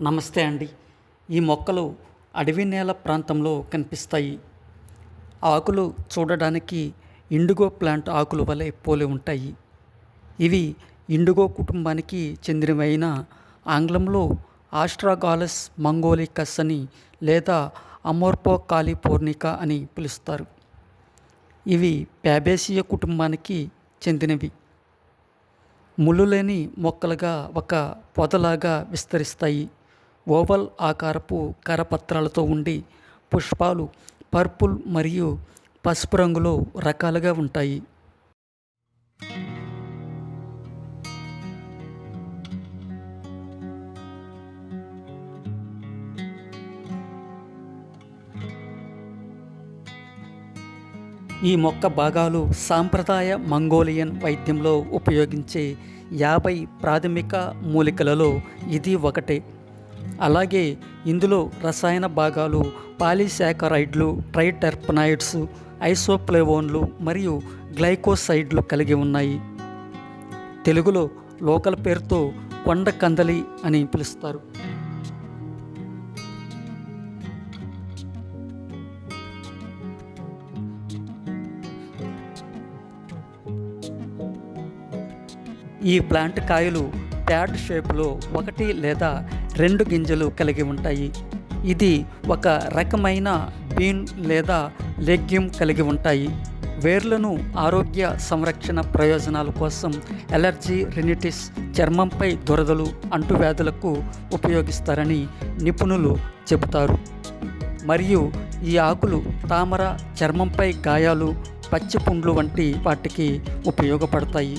నమస్తే అండి. ఈ మొక్కలు అడవి నేల ప్రాంతంలో కనిపిస్తాయి. ఆకులు చూడడానికి ఇండిగో ప్లాంట్ ఆకులు వలె పోలి ఉంటాయి. ఇవి ఇండిగో కుటుంబానికి చెందినవైన ఆంగ్లంలో ఆస్ట్రాగాలస్ మంగోలికస్ అని లేదా అమోర్పో కాలిపోర్నిక అని పిలుస్తారు. ఇవి ప్యాబేసియ కుటుంబానికి చెందినవి. ముళ్ళు లేని మొక్కలుగా ఒక పొదలాగా విస్తరిస్తాయి. ఓవల్ ఆకారపు కరపత్రాలతో ఉండి పుష్పాలు పర్పుల్ మరియు పసుపు రంగులో రకాలుగా ఉంటాయి. ఈ మొక్క భాగాలు సాంప్రదాయ మంగోలియన్ వైద్యంలో ఉపయోగించే యాభై ప్రాథమిక మూలికలలో ఇది ఒకటే. అలాగే ఇందులో రసాయన భాగాలు పాలిశాకరైడ్లు ట్రైటర్పనాయిడ్స్ ఐసోప్లేవోన్లు మరియు గ్లైకోసైడ్లు కలిగి ఉన్నాయి. తెలుగులో లోకల్ పేరుతో కొండ కందలి అని పిలుస్తారు. ఈ ప్లాంట్ కాయలు ప్యాడ్ షేప్లో ఒకటి లేదా రెండు గింజలు కలిగి ఉంటాయి. ఇది ఒక రకమైన బీన్ లేదా లెగ్యూమ్ కలిగి ఉంటాయి. వేర్లను ఆరోగ్య సంరక్షణ ప్రయోజనాల కోసం ఎలర్జీ రినిటిస్ చర్మంపై దురదలు అంటువ్యాధులకు ఉపయోగిస్తారని నిపుణులు చెబుతారు. మరియు ఈ ఆకులు తామర చర్మంపై గాయాలు పచ్చిపుండ్లు వంటి వాటికి ఉపయోగపడతాయి.